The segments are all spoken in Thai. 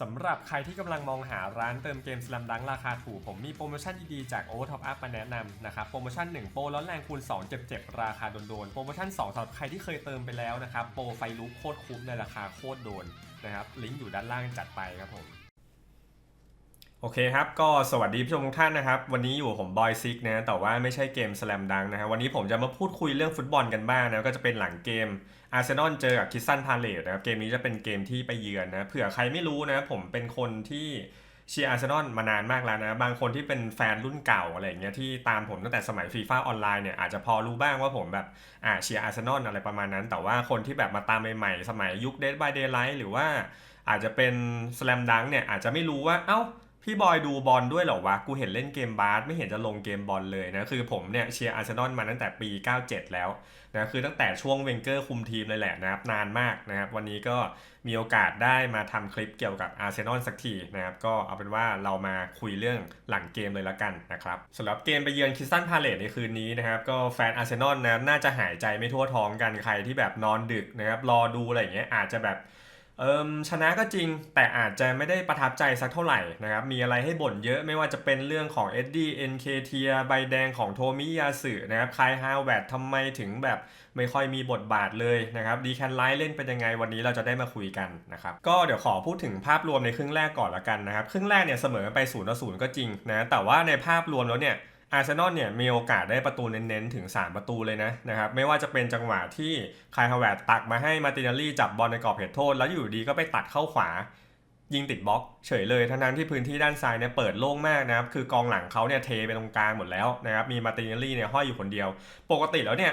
สำหรับใครที่กำลังมองหาร้านเติมเกมสลัมดังราคาถูก ผมมีโปรโมชั่นดีๆจาก o v e r Top Up มาแนะนำนะครับ โปรโมชั่น 1 โปรร้อนแรงคูณ 2 เจ็บๆ ราคาโดนๆ โปรโมชั่น 2สำหรับใครที่เคยเติมไปแล้วนะครับ โปรไฟลุกโคตรคุ้มในราคาโคตรโดนนะครับ ลิงก์อยู่ด้านล่างจัดไปครับผม โอเคครับ ก็สวัสดีผู้ชมทุกท่านนะครับ วันนี้อยู่ผมบอยซิกนะ แต่ว่าไม่ใช่เกมสแลมดังนะฮะวันนี้ผมจะมาพูดคุยเรื่องฟุตบอลกันบ้างนะ ก็จะเป็นหลังเกมอาร์เซนอลเจอกับคิสซันพาเลตนะครับ เกมนี้จะเป็นเกมที่ไปเยือนนะ เผื่อใครไม่รู้นะ ผมเป็นคนที่เชียร์อาร์เซนอลมานานมากแล้วนะ บางคนที่เป็นแฟนรุ่นเก่าอะไรเงี้ยที่ตามผมตั้งแต่สมัยฟีฟ่าออนไลน์เนี่ยอาจจะพอรู้บ้างว่าผมแบบอ่าเชียร์อาร์เซนอลอะไรประมาณนั้น แต่ว่าคนที่แบบมาตามใหม่ๆ สมัยยุค Dead by Daylight หรือว่าอาจจะเป็นสแลมดังเนี่ยอาจจะไม่รู้ว่าเอ้า พี่บอยดูบอลด้วยเหรอวะ กูเห็นเล่นเกมบาสไม่เห็นจะลงเกมบอลเลยนะ คือผมเนี่ยเชียร์อาร์เซนอลมาตั้งแต่ปี 97 แล้วนะ คือตั้งแต่ช่วงเวนเกอร์คุมทีมเลยแหละนะครับ นานมากนะครับ วันนี้ก็มีโอกาสได้มาทำคลิปเกี่ยวกับอาร์เซนอลสักทีนะครับ ก็เอาเป็นว่าเรามาคุยเรื่องหลังเกมเลยละกันนะครับสำหรับเกมไปเยือนคิสตันพาเลตในคืนนี้นะครับ ก็แฟนอาร์เซนอลนะน่าจะหายใจไม่ทั่วท้องกันใครที่แบบนอนดึกนะครับ รอดูอะไรอย่างเงี้ยอาจจะแบบ ชนะก็จริงแต่อาจจะไม่ได้ประทับใจสักเท่าไหร่นะครับ มีอะไรให้บ่นเยอะไม่ว่าจะเป็นเรื่องของเอ็ดดี้เอ็นเคเทียใบแดงของโทมิยาสึนะครับคายฮาวแวร์ดทำไมถึงแบบไม่ค่อยมีบทบาทเลยนะครับดีแคนไลท์เล่นเป็นยังไงวันนี้เราจะได้มาคุยกันนะครับก็เดี๋ยวขอพูดถึงภาพรวมในครึ่งแรกก่อนละกันนะครับครึ่งแรกเนี่ยเสมอไป0ูนย์ศูนย์ก็จริงนะแต่ว่าในภาพรวมแล้วเนี่ย อาร์เซนอลเนี่ยมีโอกาสได้ประตูเน้นๆ ถึง 3 ประตูเลยนะนะครับไม่ว่าจะเป็นจังหวะที่คายฮาวเวร์ตักมาให้มาตินาลี่จับบอลในกรอบเขตโทษ แล้วอยู่ดีก็ไปตัดเข้าขวา ยิงติดบล็อก เฉยเลยทั้งนั้นที่พื้นที่ด้านซ้ายเนี่ยเปิดโล่งมากนะครับคือกองหลังเขาเนี่ยเทไปตรงกลางหมดแล้วนะครับมีมาตินาลี่เนี่ยห้อยอยู่คนเดียว ปกติแล้วเนี่ย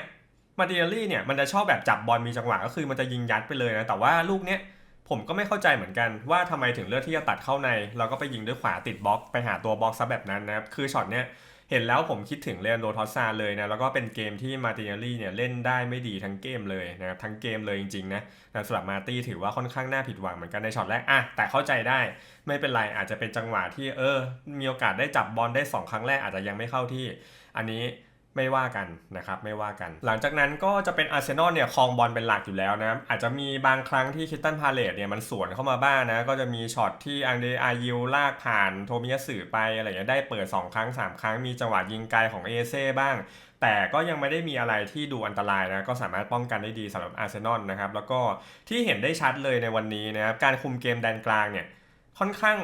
มาตินาลี่เนี่ยมันจะชอบแบบจับบอลมีจังหวะก็คือมันจะยิงยัดไปเลยนะแต่ว่าลูกเนี้ยผมก็ไม่เข้าใจเหมือนกันว่าทำไมถึงเลือกที่จะตัดเข้าในแล้วก็ไปยิงด้วยขวาติดบล็อก ไปหาตัวบล็อกซะแบบนั้นนะครับคือช็อตเนี้ย เห็นแล้วผมคิดถึงเรอันโดทอสซาเลยนะ แล้วก็เป็นเกมที่มาติเนลลี่เนี่ยเล่นได้ไม่ดีทั้งเกมเลยนะครับทั้งเกมเลยจริงๆนะนะสำหรับมาตี้ถือว่าค่อนข้างน่าผิดหวังเหมือนกันในช็อตแรกอะแต่เข้าใจได้ไม่เป็นไรอาจจะเป็นจังหวะที่เออ มีโอกาสได้จับบอลได้ 2 ครั้งแรกอาจจะยังไม่เข้าที่ อันนี้ ไม่ว่ากันนะครับไม่ว่ากัน หลังจากนั้นก็จะเป็นอาร์เซนอลเนี่ยครองบอลเป็นหลักอยู่แล้วนะอาจจะมีบางครั้งที่คิตตันพาเลตเนี่ยมันสวนเข้ามาบ้างนะก็จะมีช็อตที่อังเดอายิวลากผ่านโทมิยาสึไปอะไรอย่างเงี้ยได้เปิด 2 ครั้ง 3 ครั้งมีจังหวะยิงไกลของเอเซ่บ้าง แต่ก็ยังไม่ได้มีอะไรที่ดูอันตรายนะก็สามารถป้องกันได้ดีสำหรับอาร์เซนอลนะครับแล้วก็ที่เห็นได้ชัดเลยในวันนี้นะครับการคุมเกมแดนกลางเนี่ยค่อนข้าง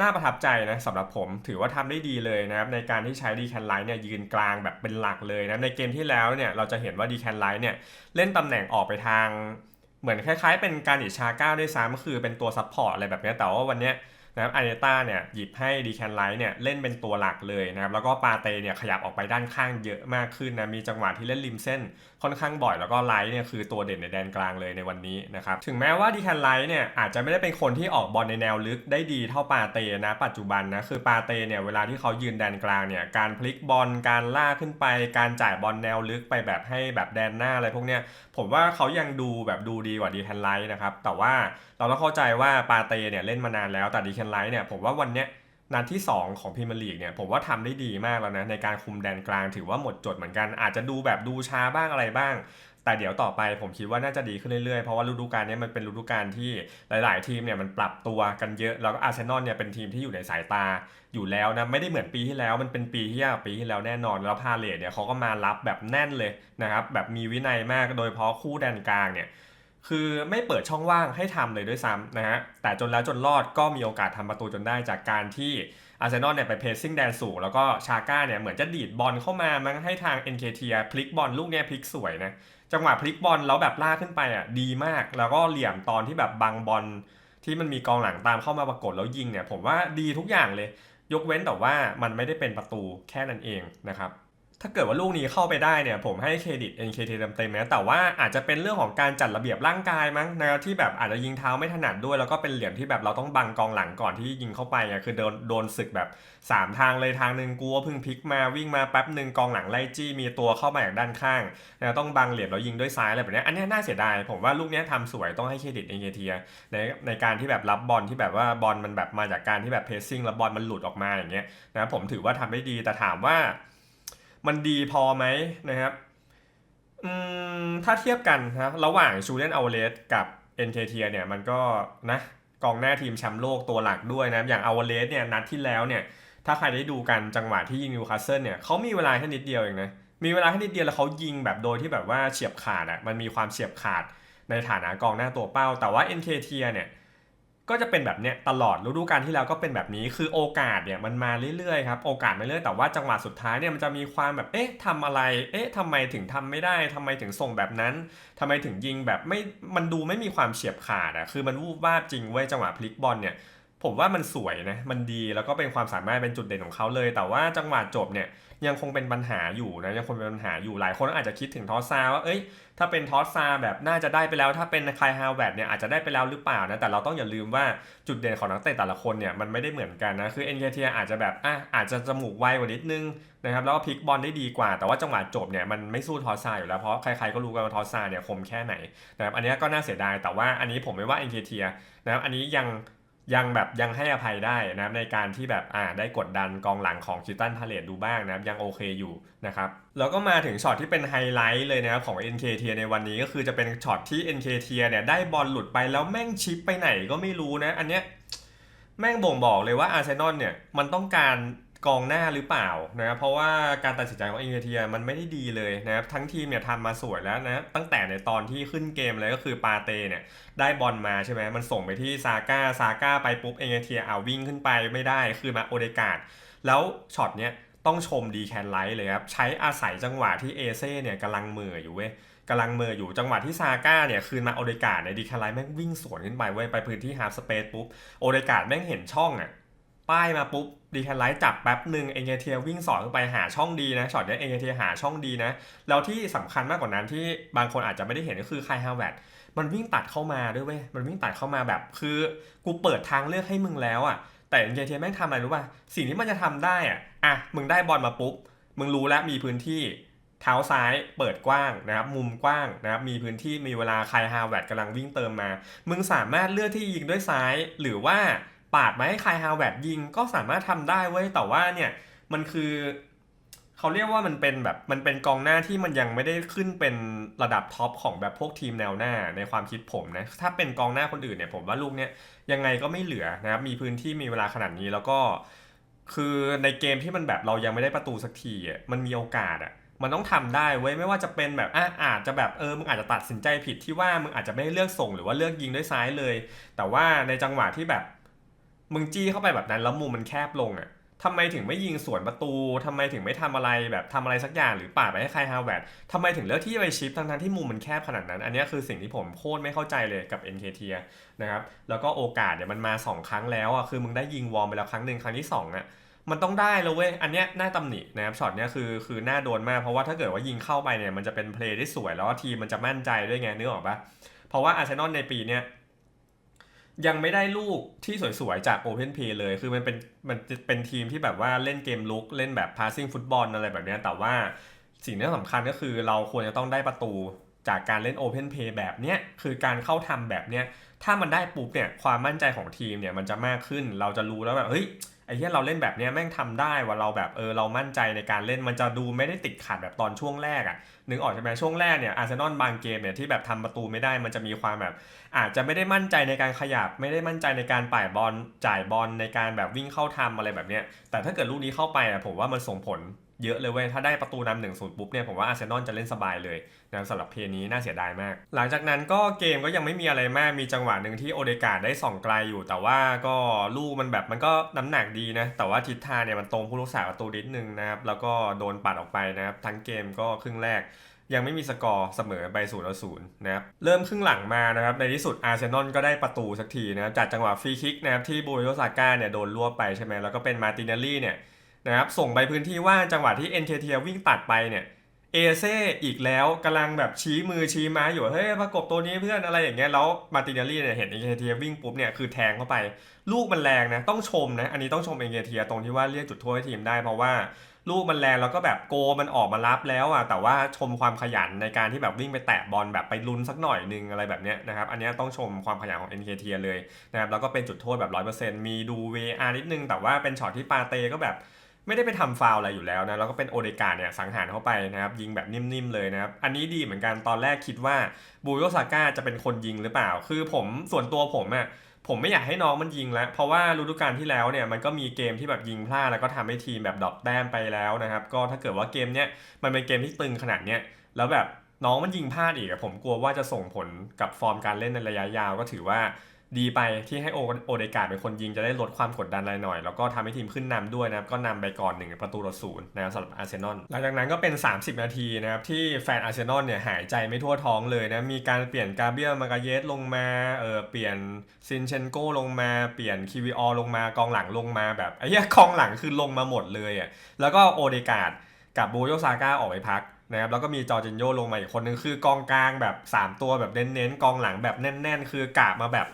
น่าประทับใจนะสำหรับผมถือว่าทำได้ดีเลยนะครับในการที่ใช้ดีแคนไลท์เนี่ยยืนกลางแบบเป็นหลักเลยนะในเกมที่แล้วเนี่ยเราจะเห็นว่าดีแคนไลท์เนี่ยเล่นตำแหน่งออกไปทาง เหมือนคล้ายๆ เป็นการอิชาก้าด้วยซ้ำคือเป็นตัวซับพอร์ตอะไรแบบนี้แต่ว่าวันเนี้ย นะครับอารเนต้าเนี่ยหยิบให้ดีแคนไลท์เนี่ยเล่นเป็นตัวหลักเลยนะครับแล้วก็ปาเตเนี่ยขยับออกไปด้านข้างเยอะมากขึ้นนะมีจังหวะที่เล่นริมเส้นค่อนข้างบ่อยแล้วก็ไลท์เนี่ยคือตัวเด่นในแดนกลางเลยในวันนี้นะครับถึงแม้ว่าดีแคนไลท์เนี่ยอาจจะไม่ได้เป็นคนที่ออกบอลในแนวลึกได้ดีเท่าปาเตนะปัจจุบันนะคือปาเตเนี่ยเวลาที่เขายืนแดนกลางเนี่ยการพลิกบอลการล่าขึ้นไป การจ่ายบอลแนวลึกไปแบบให้แบบแดนหน้าอะไรพวกเนี้ยผมว่าเขายังดูแบบดูดีกว่าดีแคนไลท์นะครับแต่ว่าเราต้องเข้าใจว่าปาเตเนี่ยเล่นมานานแล้วแต่ดีแคนไลท์เนี่ยผมว่าวันเนี้ยนัดที่ 2 ของพรีเมียร์ลีกเนี่ยผมว่าทำได้ดีมากแล้วนะในการคุมแดนกลางถือว่าหมดจดเหมือนกันอาจจะดูแบบดูช้าบ้างอะไรบ้าง แต่เดี๋ยวต่อไปผมคิดว่าน่าจะดีขึ้นเรื่อยๆ เพราะว่าฤดูกาลนี้มันเป็นฤดูกาลที่หลาย ๆ ทีมเนี่ยมันปรับตัวกันเยอะแล้วก็อาร์เซนอลเนี่ยเป็นทีมที่อยู่ในสายตาอยู่แล้วนะไม่ได้เหมือนปีที่แล้วมันเป็นปีที่ยากปีที่แล้วแน่นอนแล้วพาเลทเนี่ยเขาก็มารับแบบแน่นเลยนะครับแบบมีวินัยมากโดยเฉพาะคู่แดนกลางเนี่ย คือไม่เปิดช่องว่างให้ทำเลยด้วยซ้ำนะฮะ แต่จนแล้วจนรอดก็มีโอกาสทำประตูจนได้จากการที่อาร์เซนอลเนี่ยไปเพสซิ่งแดนสูง แล้วก็ชาก้าเนี่ยเหมือนจะดีดบอลเข้ามามันให้ทาง NKT พลิกบอลลูกเนี้ยพลิกสวยนะ จังหวะพลิกบอลแล้วแบบลากขึ้นไปอะดีมาก แล้วก็เหลี่ยมตอนที่แบบบังบอลที่มันมีกองหลังตามเข้ามาประกบแล้วยิงเนี่ยผมว่าดีทุกอย่างเลย ยกเว้นแต่ว่ามันไม่ได้เป็นประตูแค่นั้นเองนะครับ ถ้าเกิดว่าลูกนี้เข้าไปได้เนี่ยผมให้เครดิต NKT เต็มๆนะแต่ว่าอาจจะเป็นเรื่องของการจัดระเบียบร่างกายมั้งนะครับที่แบบอาจจะยิงเท้าไม่ถนัดด้วย แล้วก็เป็นเหลี่ยมที่แบบเราต้องบังกองหลังก่อนที่ยิงเข้าไปอะคือโดนโดนศึกแบบ 3 ทางเลยทางหนึ่งกูก็เพิ่งพลิกมาวิ่งมาแป๊บหนึ่งกองหลังไล่จี้มีตัวเข้ามาจากด้านข้างนะต้องบังเหลี่ยมแล้วยิงด้วยซ้ายอะไรแบบนี้อันนี้น่าเสียดายผมว่าลูกนี้ยทำสวยต้องให้เครดิต NKT ในในการที่แบบรับบอลที่แบบว่าบอลมันแบบมาจากการที่แบบเพสซิ่งแล้วบอลมันหลุดออกมาอย่างเงี้ยนะผมถือว่าทำได้ดีแต่ถามว่า มันดีพอไหมนะครับอืมถ้าเทียบกันนะระหว่างชูเลียนอัลเลสกับ NKT เคเทียเนี่ยมันก็นะกองหน้าทีมแชมป์โลกตัวหลักด้วยนะอย่างอาวาเลสเนี่ยนัดที่แล้วเนี่ยถ้าใครได้ดูกันจังหวะที่ยิงนิวคาสเซิลเนี่ยเขามีเวลาแค่นิดเดียวเองนะมีเวลาแค่นิดเดียวแล้วเขายิงแบบโดยที่แบบว่าเฉียบขาดอะมันมีความเฉียบขาดในฐานะกองหน้าตัวเป้า แต่ว่า NKT เนี่ย ก็จะเป็นแบบเนี้ยตลอดฤดูกาลที่แล้วก็เป็นแบบนี้คือโอกาสเนี่ยมันมาเรื่อยๆครับโอกาสมาเรื่อยแต่ว่าจังหวะสุดท้ายเนี่ยมันจะมีความแบบเอ๊ะทำอะไร เอ๊ะทำไมถึงทำไม่ได้ทำไมถึงส่งแบบนั้นทำไมถึงยิงแบบไม่มันดูไม่มีความเฉียบขาดอะคือมันวูบวาบจริงเว้ยจังหวะพลิกบอลเนี่ยผมว่ามันสวยนะมันดีแล้วก็เป็นความสามารถเป็นจุดเด่นของเขาเลย แต่ว่าจังหวะจบเนี่ย ยังคงเป็นปัญหาอยู่นะยังคงเป็นปัญหาอยู่หลายคนอาจจะคิดถึงทอสซาว่าเอ้ยถ้าเป็นทอสซาแบบน่าจะได้ไปแล้ว ถ้าเป็นคายฮาวเวิร์ดเนี่ยอาจจะได้ไปแล้วหรือเปล่านะแต่เราต้องอย่าลืมว่าจุดเด่นของนักเตะแต่ละคนเนี่ยมันไม่ได้เหมือนกันนะคือ NKT อาจจะแบบอะอาจจะจมูกไวกว่านิดนึงนะครับแล้วก็พลิกบอลได้ดีกว่า แต่ว่าจังหวะจบเนี่ยมันไม่สู้ทอสซาอยู่แล้วเพราะใครๆก็รู้กันว่าทอสซาเนี่ยคมแค่ไหนนะครับอันนี้ก็น่าเสียดายแต่ว่าอันนี้ผมไม่ว่า NKT นะครับอันนี้ยัง ยังแบบยังให้อภัยได้นะในการที่แบบอ่าได้กดดันกองหลังของคิตันพาเลตดูบ้างนะยังโอเคอยู่นะครับแล้วก็มาถึงช็อตที่เป็นไฮไลท์เลยนะครับของ NKT ในวันนี้ก็คือจะเป็นช็อตที่ NKT เนี่ยได้บอลหลุดไปแล้วแม่งชิปไปไหนก็ไม่รู้นะ อันเนี้ยแม่งบ่งบอกเลยว่าอาร์เซนอลเนี่ยมันต้องการ กองหน้าหรือเปล่านะเพราะว่าการตัดสินใจของ NKT มันไม่ได้ดีเลยนะครับทั้งทีมเนี่ยทำมาสวยแล้วนะตั้งแต่ในตอนที่ขึ้นเกมเลยก็คือปาเตเนี่ยได้บอลมาใช่ไหมมันส่งไปที่ซาก้าซาก้าไปปุ๊บเองเทียเอาวิ่งขึ้นไปไม่ได้คือมาโอเดกาดแล้วช็อตเนี้ยต้องชมดีแคนไลท์เลยครับใช้อาศัยจังหวะที่เอเซ่เนี่ยกำลังเมืออยู่เว้ยกำลังเมืออยู่จังหวะที่ซาก้าเนี่ยคืนมาโอเดกาดเนี่ยดีแคนไลท์แม่งวิ่งสวนขึ้นไปเว้ยไปพื้นที่ฮาร์ฟสเปซปุ๊บโอเดกาดแม่งเห็นช่องอะ ป้ายมาปุ๊บดีแคนไลท์จับแป๊บหนึ่งเอเเทียวิ่งสอดขึ้นไปหาช่องดีนะช็อตนี้เอเเทียหาช่องดีนะ แล้วที่สำคัญมากกว่านั้นที่บางคนอาจจะไม่ได้เห็นก็คือไคฮาวเวิร์ดมันวิ่งตัดเข้ามาด้วยเว้ยมันวิ่งตัดเข้ามาแบบคือกูเปิดทางเลือกให้มึงแล้วอะแต่เยเทียแม่งทำอะไรรู้ป่ะสิ่งที่มันจะทำได้อะอะมึงได้บอลมาปุ๊บมึงรู้แล้วมีพื้นที่เท้าซ้ายเปิดกว้างนะครับมุมกว้างนะครับมีพื้นที่มีเวลาคายฮาวเวิร์ดกำลังวิ่งเติมมา มึงสามารถเลือกที่ยิงด้วยซ้ายหรือว่า ปาดมาให้คายฮาวเวิร์ดยิงก็สามารถทำได้เว้ยแต่ว่าเนี่ยมันคือเขาเรียกว่ามันเป็นแบบมันเป็นกองหน้าที่มันยังไม่ได้ขึ้นเป็นระดับท็อปของแบบพวกทีมแนวหน้าในความคิดผมนะถ้าเป็นกองหน้าคนอื่นเนี่ยผมว่าลูกเนี้ยยังไงก็ไม่เหลือนะครับมีพื้นที่มีเวลาขนาดนี้แล้วก็ คือในเกมที่มันแบบเรายังไม่ได้ประตูสักทีอะมันมีโอกาสอะมันต้องทำได้เว้ยไม่ว่าจะเป็นแบบอะอาจจะแบบเออมึงอาจจะตัดสินใจผิดที่ว่ามึงอาจจะไม่ได้เลือกส่งหรือว่าเลือกยิงด้วยซ้ายเลย แต่ว่าในจังหวะที่แบบ มึงจี้เข้าไปแบบนั้นแล้วมุมมันแคบลงอะทำไมถึงไม่ยิงสวนประตูทำไมถึงไม่ทำอะไรแบบทำอะไรสักอย่างหรือปาดไปให้ใครฮาวเวิร์ดทำไมถึงเลือกที่จะไปชิปทั้งๆที่มุมมันแคบขนาดนั้น อันนี้คือสิ่งที่ผมโคตรไม่เข้าใจเลยกับ NKT นะครับ แล้วก็โอกาสเนี่ยมันมา 2 ครั้งแล้วอะคือมึงได้ยิงวอร์มไปแล้วครั้งหนึ่งครั้งที่ 2อะมันต้องได้แล้วเว้ย อันเนี้ยน่าตำหนินะครับช็อตเนี้ยคือคือน่าโดนมาก เพราะว่าถ้าเกิดว่ายิงเข้าไปเนี่ยมันจะเป็นเพลย์ที่สวยแล้วทีมมันจะมั่นใจด้วยไงนึกออกปะเพราะว่าอาร์เซนอลในปีเนี้ย ยังไม่ได้ลูกที่สวยๆ จาก Open Play เลย คือมันเป็นมันเป็นทีมที่แบบว่าเล่นเกมลุก เล่นแบบ passing ฟุตบอลอะไรแบบนี้แต่ว่าสิ่งที่สำคัญก็คือเราควรจะต้องได้ประตูจากการเล่น Open Play แบบเนี้ยคือการเข้าทำแบบเนี้ยถ้ามันได้ปุ๊บเนี่ยความมั่นใจของทีมเนี่ยมันจะมากขึ้นเราจะรู้แล้วแบบเฮ้ย ไอ้ที่เราเล่นแบบเนี้ยแม่งทำได้ว่าเราแบบเออเรามั่นใจในการเล่นมันจะดูไม่ได้ติดขัดแบบตอนช่วงแรกอะนึกออกใช่ไหมช่วงแรกเนี่ยอาร์เซนอลบางเกมเนี่ยที่แบบทำประตูไม่ได้มันจะมีความแบบ อาจจะไม่ได้มั่นใจในการขยับ ไม่ได้มั่นใจในการป่ายบอลจ่ายบอลในการแบบวิ่งเข้าทำอะไรแบบเนี้ยแต่ถ้าเกิดลูกนี้เข้าไปอะผมว่ามันส่งผล เยอะเลยเว้ย ถ้าได้ประตูนำหนึ่งศูนย์ปุ๊บเนี่ย ผมว่าอาร์เซนอลจะเล่นสบายเลยนะสำหรับเพลนี้น่าเสียดายมาก หลังจากนั้นก็เกมก็ยังไม่มีอะไรมาก มีจังหวะหนึ่งที่โอเดกาได้ส่องไกลอยู่ แต่ว่าก็ลูกมันแบบมันก็น้ำหนักดีนะ แต่ว่าทิศทางเนี่ยมันตรงผู้รักษาประตูนิดนึงนะครับ แล้วก็โดนปัดออกไปนะครับ ทั้งเกมก็ครึ่งแรกยังไม่มีสกอร์เสมอไป0ูนย์ศูนย์นะครับ เริ่มครึ่งหลังมานะครับ ในที่สุดอาร์เซนอลก็ได้ประตูสักทีนะครับจากจังหวะฟรีคิกนะครับที่บูโยซาก้าเนี่ยโดนรวบไปใช่ไหมแล้วก็เป็นมาตินเนลลี่เนี่ย นะครับส่งไปพื้นที่ว่างจังหวะที่เอ็นเทียวิ่งตัดไปเนี่ยเอเซอีกแล้วกำลังแบบชี้มือชี้ไม้อยู่เฮ้ยประกบตัวนี้เพื่อนอะไรอย่างเงี้ยแล้วมาตินเนลลี่เนี่ยเห็นเอ็นเคเทียวิ่งปุ๊บเนี่ยคือแทงเข้าไป ลูกมันแรงนะต้องชมนะอันนี้ต้องชมเอ็นเคเทียตรงที่ว่าเรียกจุดโทษให้ทีมได้เพราะว่า ลูกมันแรงแล้วก็แบบโกมันออกมารับแล้วอะแต่ว่าชมความขยันในการที่แบบวิ่งไปแตะบอลแบบไปลุ้นสักหน่อยนึงอะไรแบบเนี้ยนะครับอันนี้ต้องชมความขยันของ NKT เทียเลยนะครับแล้วก็เป็นจุดโทษแบบ100%มีดู VR นิดนึงแต่ว่าเป็นช็อตที่ปาเตก็แบบ ไม่ได้ไปทำฟาวอะไรอยู่แล้วนะแล้วก็เป็นโอเดกาเนี่ยสังหารเข้าไปนะครับยิงแบบนิ่มๆเลยนะครับอันนี้ดีเหมือนกันตอนแรกคิดว่าบูโยซาก้าจะเป็นคนยิงหรือเปล่า คือผมส่วนตัวผมอะผมไม่อยากให้น้องมันยิงแล้ว เพราะว่าฤดูกาลที่แล้วเนี่ยมันก็มีเกมที่แบบยิงพลาดแล้วก็ทำให้ทีมแบบดรอปแต้มไปแล้วนะครับ ก็ถ้าเกิดว่าเกมเนี้ยมันเป็นเกมที่ตึงขนาดเนี้ยแล้วแบบน้องมันยิงพลาดอีกผมกลัวว่าจะส่งผลกับฟอร์มการเล่นในระยะยาวก็ถือว่า ดีไปที่ให้โอโอเดกาดเป็นคนยิงจะได้ลดความกดดันอะไรหน่อย แล้วก็ทำให้ทีมขึ้นนำด้วยนะครับ ก็นำไปก่อนหนึ่งประตูต่อศูนย์นะครับสำหรับอาร์เซนอลหลังจากนั้นก็เป็น 30 นาทีนะครับ ที่แฟนอาร์เซนอลเนี่ยหายใจไม่ทั่วท้องเลยนะ มีการเปลี่ยนกาเบียมากาเยสลงมาเออเปลี่ยนซินเชนโกลงมาเปลี่ยนคิวิออลงมากองหลังลงมาแบบไอ้เหี้ยกองหลังคือลงมาหมดเลยอะแล้วก็โอเดกาดกับโบโยซาก้าออกไปพักนะครับแล้วก็มีจอร์จินโยลงมาอีกคนนึงคือกองกลางแบบ 3 ตัวแบบเน้นๆกองหลังแบบแน่น ๆ คือกะมาแบบ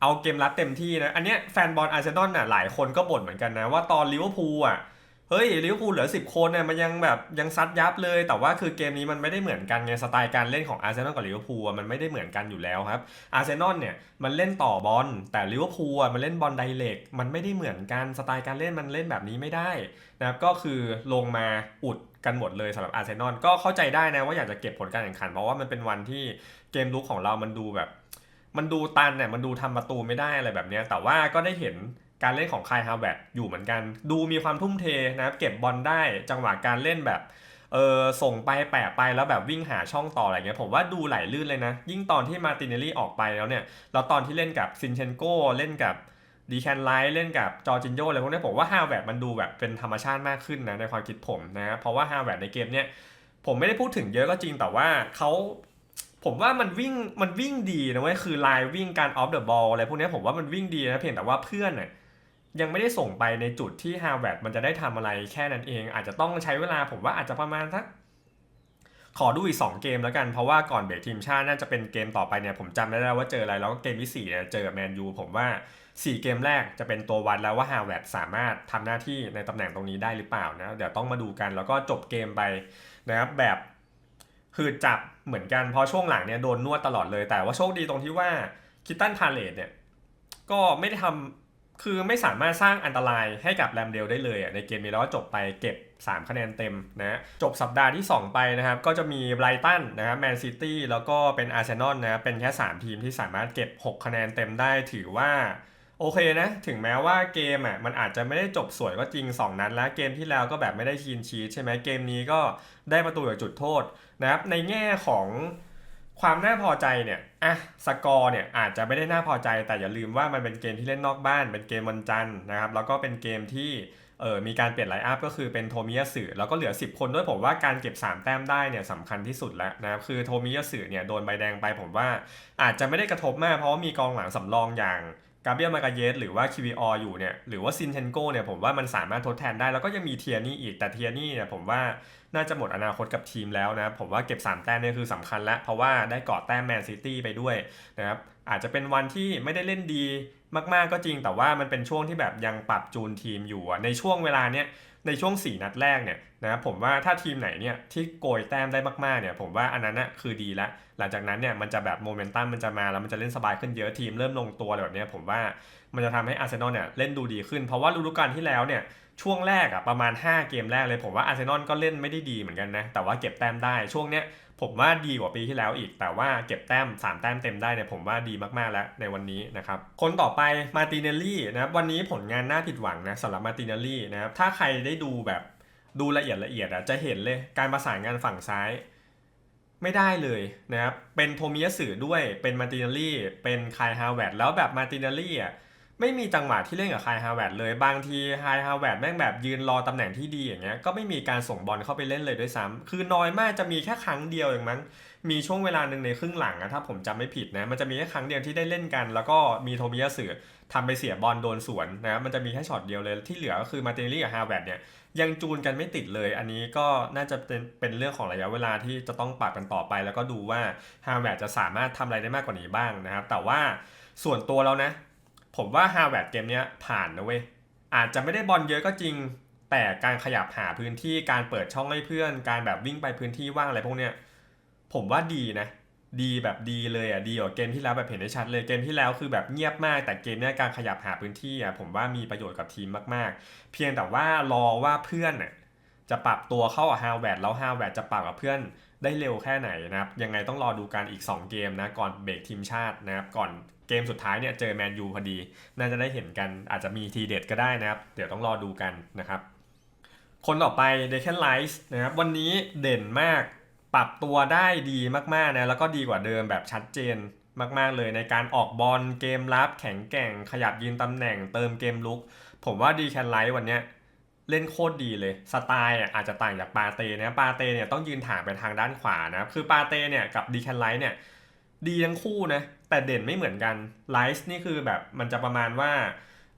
เอาเกมรับเต็มที่นะ อันเนี้ยแฟนบอลอาร์เซนอลน่ะหลายคนก็บ่นเหมือนกันนะ ว่าตอนลิเวอร์พูลอะเฮ้ยลิเวอร์พูลเหลือ 10 คนเนี่ยมันยังแบบยังซัดยับเลย แต่ว่าคือเกมนี้มันไม่ได้เหมือนกันไงสไตล์การเล่นของอาร์เซนอลกับลิเวอร์พูลมันไม่ได้เหมือนกันอยู่แล้วครับอาร์เซนอลเนี่ยมันเล่นต่อบอลแต่ลิเวอร์พูลมันเล่นบอลไดเรกมันไม่ได้เหมือนกันสไตล์การเล่นมันเล่นแบบนี้ไม่ได้นะครับก็คือลงมาอุดกันหมดเลยสำหรับอาร์เซนอลก็เข้าใจได้นะว่าอยากจะเก็บผลการแข่งขัน เพราะว่ามันเป็นวันที่เกมลุกของเรามันดูแบบ มันดูตันเนี่ยมันดูทำประตูไม่ได้อะไรแบบเนี้ยแต่ว่าก็ได้เห็นการเล่นของคายฮาวเวดอยู่เหมือนกัน ดูมีความทุ่มเทนะครับเก็บบอลได้จังหวะการเล่นแบบเออส่งไปแปะไปแล้วแบบวิ่งหาช่องต่ออะไรเงี้ยผมว่าดูไหลลื่นเลยนะ ยิ่งตอนที่มาตินเนลลี่ออกไปแล้วเนี่ยแล้วตอนที่เล่นกับซินเชนโกเล่นกับดีแคนไลท์เล่นกับจอร์จินโยอะไรพวกนี้ผมว่าฮาวเวดมันดูแบบเป็นธรรมชาติมากขึ้นนะในความคิดผมนะเพราะว่าฮาวเวดในเกมเนี้ยผมไม่ได้พูดถึงเยอะก็จริงแต่ว่าเขา ผมว่ามันวิ่งมันวิ่งดีนะเว้ยคือลายวิ่งการออฟเดอะบอลอะไรพวกนี้ผมว่ามันวิ่งดีนะเพียงแต่ว่าเพื่อนน่ะยังไม่ได้ส่งไปในจุดที่ฮาวเวร์ดมันจะได้ทำอะไรแค่นั้นเอง อาจจะต้องใช้เวลาผมว่าอาจจะประมาณสักขอดูอีก 2 เกมแล้วกันเพราะว่าก่อนเบรกทีมชาติน่าจะเป็นเกมต่อไปเนี่ยผมจำได้แล้วว่าเจออะไรแล้วก็เกมที่ 4เนี่ยเจอกับแมนยูผมว่า 4 เกมแรกจะเป็นตัววัดแล้วว่าฮาวเวร์ดสามารถทำหน้าที่ในตำแหน่งตรงนี้ได้หรือเปล่านะเดี๋ยวต้องมาดูกันแล้วก็จบเกมไปนะครับแบบ คือจับเหมือนกันเพราะช่วงหลังเนี่ยโดนนวดตลอดเลย แต่ว่าโชคดีตรงที่ว่าคิตตันพาเลตเนี่ยก็ไม่ได้ทำคือไม่สามารถสร้างอันตรายให้กับแรมเดลได้เลยอะในเกมนี้แล้วจบไปเก็บ 3 คะแนนเต็มนะจบสัปดาห์ที่ 2 ไปนะครับก็จะมีไบรตันนะครับแมนซิตี้แล้วก็เป็นอาร์เซนอลนะเป็นแค่ 3 ทีมที่สามารถเก็บ 6 คะแนนเต็มได้ถือว่า โอเคนะ ถึงแม้ว่าเกมอะมันอาจจะไม่ได้จบสวยก็จริง 2 นัดแล้วเกมที่แล้วก็แบบไม่ได้คีนชีทใช่ไหมเกมนี้ก็ได้ประตูจากจุดโทษนะครับในแง่ของความน่าพอใจเนี่ยอะสกอร์เนี่ยอาจจะไม่ได้น่าพอใจ แต่อย่าลืมว่ามันเป็นเกมที่เล่นนอกบ้าน เป็นเกมวันจันทร์นะครับแล้วก็เป็นเกมที่เออมีการเปลี่ยนไลน์อัพก็คือเป็นโทมิยาสึแล้วก็เหลือ 10 คนด้วยผมว่าการเก็บ 3 แต้มได้เนี่ยสำคัญที่สุดแล้วนะครับคือโทมิยาสึเนี่ยโดนใบแดงไปผมว่าอาจจะไม่ได้กระทบมากเพราะว่ามีกองหลังสำรองอย่าง กาเบียมากาเยสหรือว่าคิวีอออยู่เนี่ยหรือว่าซินเทนโกเนี่ยผมว่ามันสามารถทดแทนได้ แล้วก็ยังมีเทียนี่อีกแต่เทียนี่เนี่ยผมว่าน่าจะหมดอนาคตกับทีมแล้วนะผมว่าเก็บ 3 แต้มเนี่ยคือสำคัญแล้ว เพราะว่าได้กอดแต้มแมนซิตี้ไปด้วยนะครับอาจจะเป็นวันที่ไม่ได้เล่นดีมากๆก็จริง แต่ว่ามันเป็นช่วงที่แบบยังปรับจูนทีมอยู่ในช่วงเวลาเนี้ย ในช่วง 4 นัดแรกเนี่ยนะผมว่าถ้าทีมไหนเนี่ยที่โกยแต้มได้มากๆเนี่ยผมว่าอันนั้นน่ะคือดีแล้วหลังจากนั้นเนี่ยมันจะแบบโมเมนตัมมันจะมาแล้วมันจะเล่นสบายขึ้นเยอะทีมเริ่มลงตัวอะไรแบบนี้ผมว่ามันจะทำให้อาร์เซนอลเนี่ยเล่นดูดีขึ้น เพราะว่าฤดูกาลที่แล้วเนี่ย ช่วงแรกอะประมาณ 5 เกมแรกเลยผมว่าอาร์เซนอลก็เล่นไม่ได้ดีเหมือนกันนะ แต่ว่าเก็บแต้มได้ช่วงเนี้ยผมว่าดีกว่าปีที่แล้วอีก แต่ว่าเก็บแต้ม 3 แต้มเต็มได้เนี่ยผมว่าดีมากๆแล้วในวันนี้นะครับ คนต่อไปมาติเนลลี่นะครับวันนี้ผลงานน่าผิดหวังนะสำหรับมาติเนลลี่นะครับถ้าใครได้ดูแบบดูละเอียดละเอียดอะจะเห็นเลยการประสานงานฝั่งซ้าย ไม่ได้เลยนะครับเป็นโทมิยสึด้วยเป็นมาตินเนลลี่เป็นคายฮาวเวร์ดแล้วแบบมาตินเนลลี่อะ ไม่มีจังหวะที่เล่นกับคายฮาวเวร์ดเลยบางทีคายฮาวเวร์ดแม่งแบบยืนรอตำแหน่งที่ดีอย่างเงี้ยก็ไม่มีการส่งบอลเข้าไปเล่นเลยด้วยซ้ำคือน้อยมากจะมีแค่ครั้งเดียวเองมั้งมีช่วงเวลาหนึ่งในครึ่งหลังอะถ้าผมจำไม่ผิดนะมันจะมีแค่ครั้งเดียวที่ได้เล่นกัน แล้วก็มีโทมิยาสึทำไปเสียบอลโดนสวนนะมันจะมีแค่ช็อตเดียวเลยที่เหลือก็คือมาตินลลี่กับฮาวเวร์ดเนี่ยยังจูนกันไม่ติดเลย อันนี้ก็น่าจะเป็นเป็นเรื่องของระยะเวลาที่จะต้องปรับกันต่อไป แล้วก็ดูว่าฮาวเวร์ดจะสามารถทำอะไรได้มากกว่านี้บ้างนะครับแต่ว่าส่วนตัวแล้วนะ ผมว่าฮาวเวร์ดเกมเนี้ยผ่านนะเว้ยอาจจะไม่ได้บอลเยอะก็จริง แต่การขยับหาพื้นที่การเปิดช่องให้เพื่อน การแบบวิ่งไปพื้นที่ว่างอะไรพวกเนี้ยผมว่าดีนะ ดีแบบดีเลยอะดีกว่าเกมที่แล้วแบบเห็นได้ชัดเลยเกมที่แล้วคือแบบเงียบมากแต่เกมเนี้ยการขยับหาพื้นที่อะผมว่ามีประโยชน์กับทีมมากๆ เพียงแต่ว่ารอว่าเพื่อนน่ะจะปรับตัวเข้ากับฮาวเวร์ดแล้วฮาวเวร์ดจะปรับกับเพื่อนได้เร็วแค่ไหนนะครับยังไงต้องรอดูกันอีก 2 เกมนะก่อนเบรกทีมชาตินะครับก่อน เกมสุดท้ายเนี่ยเจอแมนยูพอดี น่าจะได้เห็นกันอาจจะมีทีเด็ดก็ได้นะครับ เดี๋ยวต้องรอดูกันนะครับ คนต่อไปเดค a นไลส์นะครับ วันนี้เด่นมากปรับตัวได้ดีมากๆนะแล้วก็ดีกว่าเดิมแบบชัดเจนมาก ๆ เลยในการออกบอลเกมรับแข็งแกร่ง ขยับยืนตำแหน่งเติมเกมลุก ผมว่าดีแคนไลท์วันเนี้ยเล่นโคตรดีเลย สไตล์อะอาจจะต่างจากปาเต้นะปาเต้เนี่ยต้องยืนถ่างไปทางด้านขวานะครับคือปาเต้เนี่ยกับดีแคนไลท์เนี่ยดีทั้งคู่นะ แต่เด่นไม่เหมือนกันไลท์นี่คือแบบมันจะประมาณว่า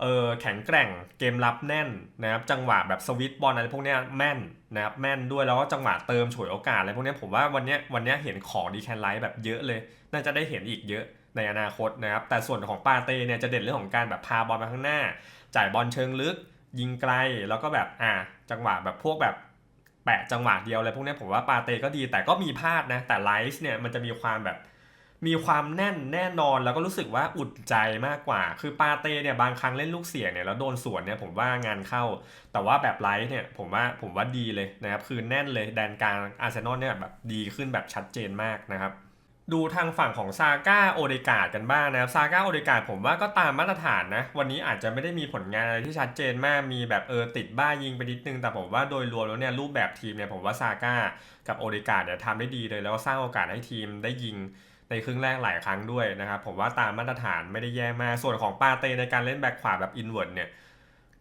เออแข็งแกร่งเกมรับแน่นนะครับจังหวะแบบสวิตบอลอะไรพวกเนี้ยแม่นนะครับแม่นด้วยแล้วก็จังหวะเติมฉวยโอกาสอะไรพวกเนี้ยผมว่าวันเนี้ยวันเนี้ยเห็นของดีแคนไลท์แบบเยอะเลย น่าจะได้เห็นอีกเยอะในอนาคตนะครับแต่ส่วนของปาเต้เนี่ยจะเด่นเรื่องของการแบบพาบอลมาข้างหน้า จ่ายบอลเชิงลึก ยิงไกลแล้วก็แบบอ่าจังหวะแบบพวกแบบแปะจังหวะเดียวอะไรพวกเนี้ยผมว่าปาเต้ก็ดีแต่ก็มีพลาดนะแต่ไลฟ์เนี่ยมันจะมีความแบบ มีความแน่นแน่นอนแล้วก็รู้สึกว่าอุ่นใจมากกว่า คือปาเต้เนี่ยบางครั้งเล่นลูกเสียงเนี่ยแล้วโดนสวนเนี่ยผมว่างานเข้า แต่ว่าแบบไลฟ์เนี่ยผมว่าผมว่าดีเลยนะครับคือแน่นเลยแดนกลางอาร์เซนอลเนี่ยแบบดีขึ้นแบบชัดเจนมากนะครับดูทางฝั่งของซาก้าโอเดกาดกันบ้างนะครับซาก้าโอเดกาดผมว่าก็ตามมาตรฐานนะ วันนี้อาจจะไม่ได้มีผลงานอะไรที่ชัดเจนมากมีแบบเออติดบ้ายิงไปนิดนึง แต่ผมว่าโดยรวมแล้วเนี่ยรูปแบบทีมเนี่ยผมว่าซาก้ากับโอเดกาดเนี่ยทำได้ดีเลยแล้วก็สร้างโอกาสให้ทีมได้ยิง ในครึ่งแรกหลายครั้งด้วยนะครับ ผมว่าตามมาตรฐานไม่ได้แย่มาก ส่วนของปาเตในการเล่นแบ็คขวาแบบอินเวิร์ดเนี่ย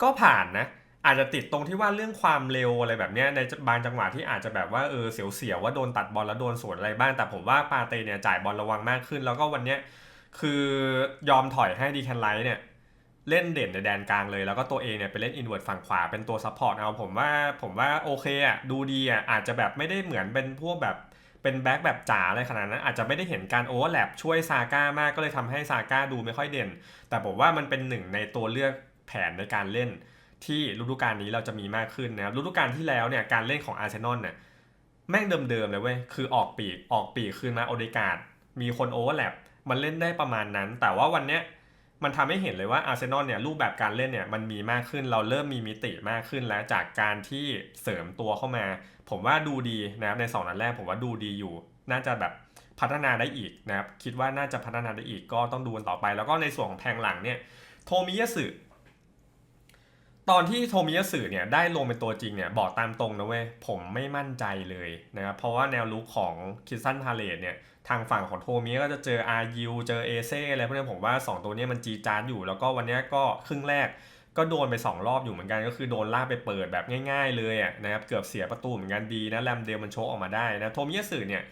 ก็ผ่านนะ อาจจะติดตรงที่ว่าเรื่องความเร็วอะไรแบบนี้ในบางจังหวะที่อาจจะแบบว่าเออเสียวๆว่าโดนตัดบอลแล้วโดนสวนอะไรบ้าง แต่ผมว่าปาเตเนี่ยจ่ายบอลระวังมากขึ้น แล้วก็วันเนี้ยคือยอมถอยให้ดีแคนไลท์เนี่ยเล่นเด่นในแดนกลางเลย แล้วก็ตัวเองเนี่ยไปเล่นอินเวอร์ฝั่งขวาเป็นตัวซัพพอร์ตเอาผมว่าผมว่าโอเคอะดูดีอะอาจจะแบบไม่ได้เหมือนเป็นพวกแบบ เป็นแบ็คแบบจ๋าอะไรขนาดนั้นอาจจะไม่ได้เห็นการโอเวอร์แลปช่วยซาก้ามากก็เลยทำให้ซาก้าดูไม่ค่อยเด่น แต่ผมว่ามันเป็นหนึ่งในตัวเลือกแผนในการเล่นที่ฤดูกาลนี้เราจะมีมากขึ้นนะครับฤดูกาลที่แล้วเนี่ยการเล่นของอาร์เซนอลเนี่ยแม่งเดิมๆเลยเว้ยคือออกปีกออกปีกคืนมาโอเดกาดมีคนโอเวอร์แลปมันเล่นได้ประมาณนั้น แต่ว่าวันเนี้ย มันทำให้เห็นเลยว่าอาร์เซนอลเนี่ยรูปแบบการเล่นเนี่ยมันมีมากขึ้นเราเริ่มมีมิติมากขึ้นแล้วจากการที่เสริมตัวเข้ามา ผมว่าดูดีนะครับในสองนัดแรกผมว่าดูดีอยู่ น่าจะแบบพัฒนาได้อีกนะครับคิดว่าน่าจะพัฒนาได้อีกก็ต้องดูกันต่อไป แล้วก็ในส่วนของแพงหลังเนี่ยโทมิยสึตอนที่โทมิยาสึเนี่ยได้ลงเป็นตัวจริงเนี่ยบอกตามตรงนะเว้ยผมไม่มั่นใจเลยนะครับเพราะว่าแนวลุกของคิสซันพาเลตเนี่ย ทางฝั่งของโทมิก็จะเจออายูเจอเอเซ่อะไรพวกนี้ผมว่า 2 ตัวนี้มันจีจานอยู่ แล้วก็วันนี้ก็ครึ่งแรกก็โดนไป 2 รอบอยู่เหมือนกันก็คือโดนลากไปเปิดแบบง่าย ๆ เลยนะครับเกือบเสียประตูเหมือนกันดีนะแรมเดลมันโชกออกมาได้นะโทมิยสึเนี่ย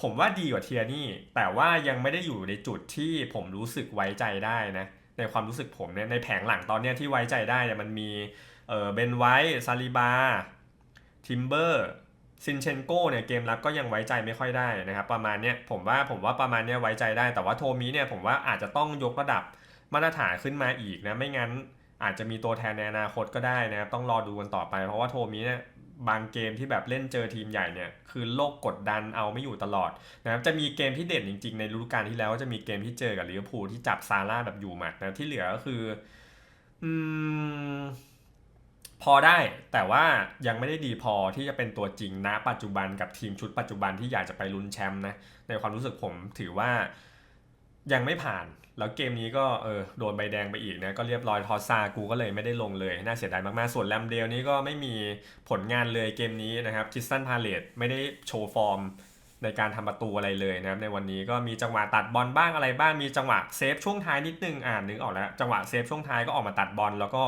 ผมว่าดีกว่าเทียนี่แต่ว่ายังไม่ได้อยู่ในจุดที่ผมรู้สึกไว้ใจได้นะในความรู้สึกผมเนี่ยในแผงหลังตอนเนี้ยที่ไว้ใจได้เนี่ยมันมีเออเบนไวท์ซาลิบาทิมเบอร์ ซินเชนโกเนี่ยเกมรับก็ยังไว้ใจไม่ค่อยได้นะครับประมาณเนี้ยผมว่าผมว่าประมาณเนี้ยไว้ใจได้ แต่ว่าโทมิเนี่ยผมว่าอาจจะต้องยกระดับมาตรฐานขึ้นมาอีกนะไม่งั้นอาจจะมีตัวแทนในอนาคตก็ได้นะครับต้องรอดูกันต่อไป เพราะว่าโทมิเนี่ยบางเกมที่แบบเล่นเจอทีมใหญ่เนี่ยคือโลกกดดันเอาไม่อยู่ตลอดนะครับจะมีเกมที่เด่นจริง ๆ ในฤดูกาลที่แล้วก็จะมีเกมที่เจอกับลิเวอร์พูลที่จับซาร่าแบบอยู่หมัดนะที่เหลือก็คือ อืม พอได้แต่ว่ายังไม่ได้ดีพอที่จะเป็นตัวจริงณปัจจุบันกับทีมชุดปัจจุบันที่อยากจะไปลุ้นแชมป์นะในความรู้สึกผมถือว่ายังไม่ผ่าน แล้วเกมนี้ก็เออโดนใบแดงไปอีกนะก็เรียบร้อยทอซากูก็เลยไม่ได้ลงเลยน่าเสียดายมากๆ ส่วนแลมเดลนี่ก็ไม่มีผลงานเลยเกมนี้นะครับคิสตันพาเลตไม่ได้โชว์ฟอร์มในการทำประตูอะไรเลยนะครับในวันนี้ก็มีจังหวะตัดบอลบ้างอะไรบ้างมีจังหวะเซฟช่วงท้ายนิดนึงอ่านนึกออกแล้วจังหวะเซฟช่วงท้ายก็ออกมาตัดบอลแล้วก็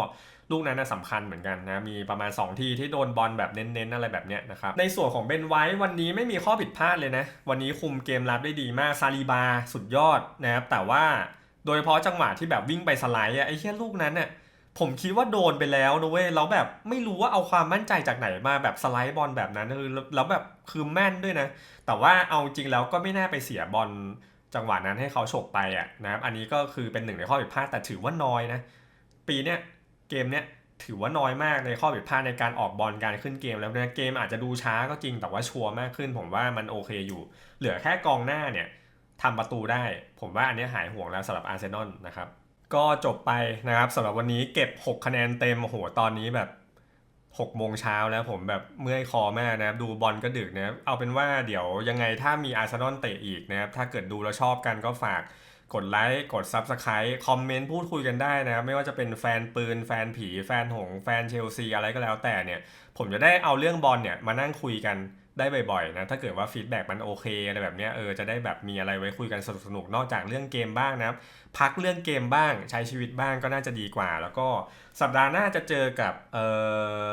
ลูกนั้นนะสำคัญเหมือนกันนะ มีประมาณ 2 ทีที่โดนบอลแบบเน้นๆอะไรแบบเนี้ยนะครับ ในส่วนของเบนไวท์วันนี้ไม่มีข้อผิดพลาดเลยนะ วันนี้คุมเกมรับได้ดีมาก ซาลีบาสุดยอดนะครับ แต่ว่าโดยเฉพาะจังหวะที่แบบวิ่งไปสไลด์อะไอ้แค่ลูกนั้นเนี่ยผมคิดว่าโดนไปแล้วนะเว้ยแล้วแบบไม่รู้ว่าเอาความมั่นใจจากไหนมาแบบสไลด์บอลแบบนั้นคือแล้วแบบคือแม่นด้วยนะ แต่ว่าเอาจริงแล้วก็ไม่น่าไปเสียบอลจังหวะนั้นให้เขาฉกไปอะนะครับอันนี้ก็คือเป็นหนึ่งในข้อผิดพลาดแต่ถือว่าน้อยนะ ปีเนี้ย เกมเนี้ยถือว่าน้อยมากในข้อผิดพลาดในการออกบอลการขึ้นเกมแล้วเนี่ยเกมอาจจะดูช้าก็จริงแต่ว่าชัวร์มากขึ้น ผมว่ามันโอเคอยู่ เหลือแค่กองหน้าเนี่ยทำประตูได้ ผมว่าอันนี้หายห่วงแล้วสำหรับอาร์เซนอลนะครับก็จบไปนะครับสำหรับวันนี้เก็บ 6 คะแนนเต็มโอ้โหตอนนี้แบบ6โมงเช้าแล้วผมแบบเมื่อยคอมากนะครับดูบอลก็ดึกนะครับเอาเป็นว่าเดี๋ยวยังไงถ้ามีอาร์เซนอลเตะอีกนะครับถ้าเกิดดูแล้วชอบกันก็ฝาก กดไลค์กด Subscribe คอมเมนต์พูดคุยกันได้นะครับไม่ว่าจะเป็นแฟนปืน แฟนผี แฟนหง แฟนเชลซีอะไรก็แล้วแต่เนี่ย ผมจะได้เอาเรื่องบอลเนี่ยมานั่งคุยกันได้บ่อยๆนะถ้าเกิดว่าฟีดแบ็กมันโอเคอะไรแบบเนี้ยเออจะได้แบบมีอะไรไว้คุยกันสนุกๆนอกจากเรื่องเกมบ้างนะครับ พักเรื่องเกมบ้างใช้ชีวิตบ้างก็น่าจะดีกว่า แล้วก็สัปดาห์หน้าจะเจอกับเอ่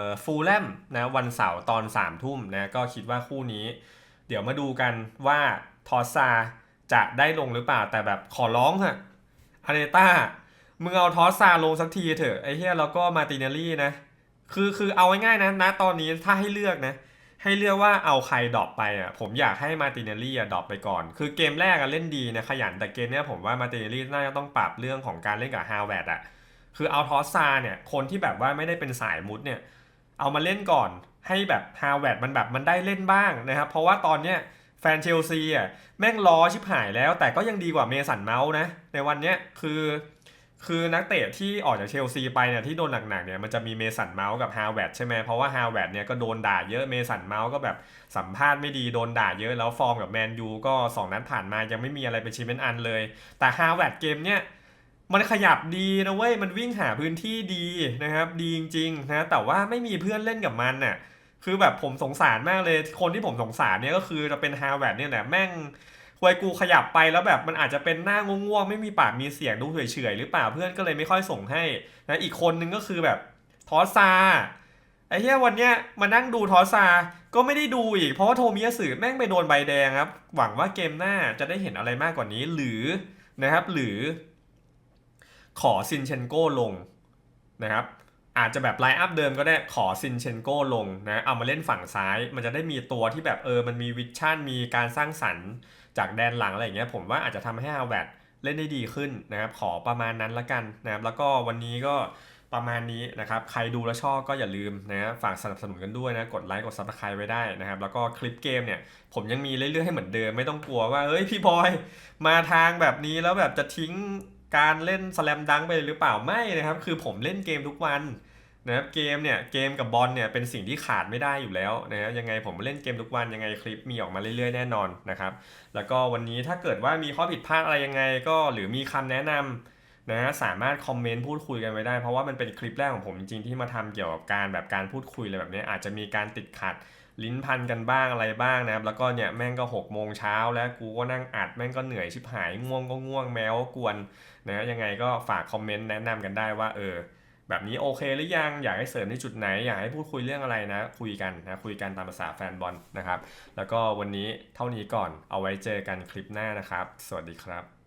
อฟูลแลมนะวันเสาร์ตอน3ามทุ่มนะก็คิดว่าคู่นี้ เดี๋ยวมาดูกันว่าทอสซา จะได้ลงหรือเปล่า แต่แบบขอร้องอะอาเนต้ามึงเอาทอสซาลงสักทีเถอะไอ้เหี้ยแล้วก็มาติเนลลี่นะ คือคือเอาง่ายๆนะณตอนนี้ถ้าให้เลือกนะ ให้เลือกว่าเอาใครดรอปไปอะผมอยากให้มาติเนลลี่อะดรอปไปก่อน คือเกมแรกอะเล่นดีนะขยันแต่เกมเนี้ยผมว่ามาติเนลลี่น่าจะต้องปรับเรื่องของการเล่นกับฮาวเวิร์ดอะคือเอาทอสซาเนี่ยคนที่แบบว่าไม่ได้เป็นสายมุดเนี่ยเอามาเล่นก่อนให้แบบฮาวเวิร์ดมันแบบมันได้เล่นบ้างนะครับเพราะว่าตอนเนี้ย แฟนเชลซีอะแม่งล้อชิบหายแล้ว แต่ก็ยังดีกว่าเมสันเมาส์นะ ในวันเนี้ยคือคือนักเตะที่ออกจากเชลซีไปเนี่ยที่โดนหนักๆเนี่ยมันจะมีเมสันเมาส์กับฮาวเวิร์ดใช่ไหมเพราะว่าฮาวเวิร์ดเนี่ยก็โดนด่าเยอะเมสันเมาส์ก็แบบสัมภาษณ์ไม่ดีโดนด่าเยอะแล้วฟอร์มกับแมนยูก็สองนัดผ่านมายังไม่มีอะไรเป็นชิ้นเป็นอันเลย แต่ฮาวเวิร์ดเกมเนี่ยมันขยับดีนะเว้ยมันวิ่งหาพื้นที่ดีนะครับดีจริงๆนะแต่ว่าไม่มีเพื่อนเล่นกับมันน่ะ คือแบบผมสงสารมากเลยคนที่ผมสงสารเนี่ยก็คือจะเป็นฮาวเวิร์ดเนี่ยแหละแม่งควยกูขยับไปแล้วแบบมันอาจจะเป็นหน้าง่วงๆไม่มีปากมีเสียงดูเฉยๆหรือเปล่าเพื่อนก็เลยไม่ค่อยส่งให้นะอีกคนนึงก็คือแบบทอซาไอ้เหี้ยวันเนี้ยมานั่งดูทอซาก็ไม่ได้ดูอีกเพราะว่าโทมิยาสึแม่งไปโดนใบแดงครับ หวังว่าเกมหน้าจะได้เห็นอะไรมากกว่านี้หรือนะครับหรือ ขอซินเชนโก้ลงนะครับ อาจจะแบบไลน์อัพเดิมก็ได้ขอซินเชนโก้ลงนะ เอามาเล่นฝั่งซ้าย มันจะได้มีตัวที่แบบเออมันมีวิชั่นมีการสร้างสรรค์จากแดนหลังอะไรอย่างเงี้ยผมว่าอาจจะทำให้ฮาวเวิร์ดเล่นได้ดีขึ้นนะครับขอประมาณนั้นละกันนะครับแล้วก็วันนี้ก็ประมาณนี้นะครับใครดูแล้วชอบก็อย่าลืมนะฝากสนับสนุนกันด้วยนะกดไลค์กดซับสไครต์ไว้ได้นะครับแล้วก็คลิปเกมเนี่ยผมยังมีเรื่อยๆให้เหมือนเดิมไม่ต้องกลัวว่าเฮ้ยพี่บอย มาทางแบบนี้แล้วแบบจะทิ้ง การเล่นสแลมดังไปหรือเปล่าไม่นะครับ คือผมเล่นเกมทุกวันนะครับเกมเนี่ยเกมกับบอลเนี่ยเป็นสิ่งที่ขาดไม่ได้อยู่แล้วนะครับยังไงผมเล่นเกมทุกวันยังไงคลิปมีออกมาเรื่อยๆแน่นอนนะครับแล้วก็วันนี้ถ้าเกิดว่ามีข้อผิดพลาดอะไรยังไงก็หรือมีคำแนะนำนะฮะสามารถคอมเมนต์พูดคุยกันไว้ได้ เพราะว่ามันเป็นคลิปแรกของผมจริงๆที่มาทำเกี่ยวกับการแบบการพูดคุยอะไรแบบนี้อาจจะมีการติดขัดลิ้นพันกันบ้างอะไรบ้างนะครับ แล้วก็เนี่ยแม่งก็6กโมงเช้าแล้วกูก็นั่งอัดแม่งก็เหนื่อยชิบหายง่วงก็ง่วงแมวก็กวน นะฮะยังไงก็ฝากคอมเมนต์แนะนำกันได้ว่าเออแบบนี้โอเคหรือยังอยากให้เสริมในจุดไหน อยากให้พูดคุยเรื่องอะไรนะ คุยกันนะคุยกันตามภาษาแฟนบอลนะครับ แล้วก็วันนี้เท่านี้ก่อนเอาไว้เจอกันคลิปหน้านะครับ สวัสดีครับ